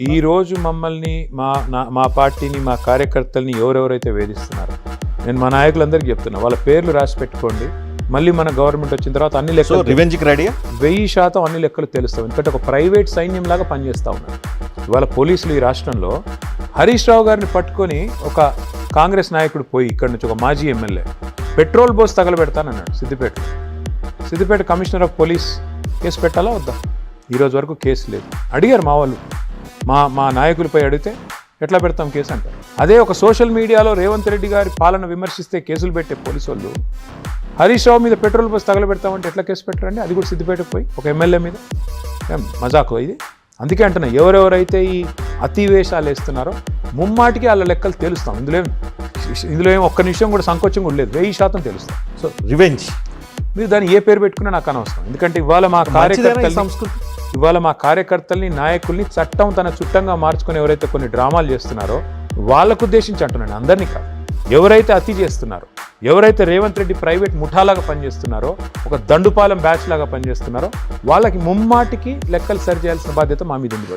ఈ రోజు మమ్మల్ని మా నా- మా పార్టీని మా కార్యకర్తల్ని ఎవరెవరైతే వేధిస్తున్నారో నేను మా నాయకులందరికీ చెప్తున్నా వాళ్ళ పేర్లు రాసి పెట్టుకోండి. మళ్ళీ మన గవర్నమెంట్ వచ్చిన తర్వాత అన్ని లెక్కలు రివెంజ్కి రెడీయా వెయ్యి శాతం అన్ని లెక్కలు తెలుస్తాం ఎందుకంటే ఒక ప్రైవేట్ సైన్యం లాగా పనిచేస్తూ ఉన్నారు. ఇవాళ పోలీసులు ఈ రాష్ట్రంలో హరీష్ రావు గారిని పట్టుకొని ఒక కాంగ్రెస్ నాయకుడు పోయి ఇక్కడ నుంచి ఒక మాజీ ఎమ్మెల్యే పెట్రోల్ బోస్ తగలబెడతానన్నాడు Siddipet. Siddipet commissioner of police case పెట్టాలా వద్దా? ఈరోజు వరకు కేసు లేదు. అడిగారు మా వాళ్ళు. మా మా నాయకులపై అడిగితే ఎట్లా పెడతాం కేసు అంటారు అదే ఒక సోషల్ మీడియాలో రేవంత్ రెడ్డి గారి పాలన విమర్శిస్తే కేసులు పెట్టే పోలీసు వాళ్ళు హరీష్ రావు మీద పెట్రోల్ బస్ తగలబెడతామంటే ఎట్లా కేసు పెట్టరండి? అది కూడా సిద్దిపేటకు పోయి ఒక ఎమ్మెల్యే మీద. ఏం మజాకు ఇది? అందుకే అంటున్నా ఎవరెవరైతే ఈ అతి వేషాలు వేస్తున్నారో ముమ్మాటికి వాళ్ళ లెక్కలు తెలుస్తాం. ఇందులో ఏం ఇందులో ఏం ఒక్క నిమిషం కూడా సంకోచం కూడా లేదు. వెయ్యి శాతం తెలుస్తాం. సో రివెంజ్ మీరు దాన్ని ఏ పేరు పెట్టుకున్నా నాకు అనవసరం. ఎందుకంటే ఇవాళ మా కార్యకర్తల్ని సంస్కృతి? ఇవాళ మా కార్యకర్తల్ని నాయకుల్ని చట్టం తన చుట్టంగా మార్చుకొని ఎవరైతే కొన్ని డ్రామాలు చేస్తున్నారో వాళ్ళకు ఉద్దేశించి అంటున్నాను అందరినీ కాదు. ఎవరైతే అతి చేస్తున్నారో ఎవరైతే రేవంత్ రెడ్డి ప్రైవేట్ ముఠాలాగా పనిచేస్తున్నారో ఒక దండుపాలెం బ్యాచ్ లాగా పనిచేస్తున్నారో వాళ్ళకి ముమ్మాటికి లెక్కలు సరి చేయాల్సిన బాధ్యత మా మీద ఉంది.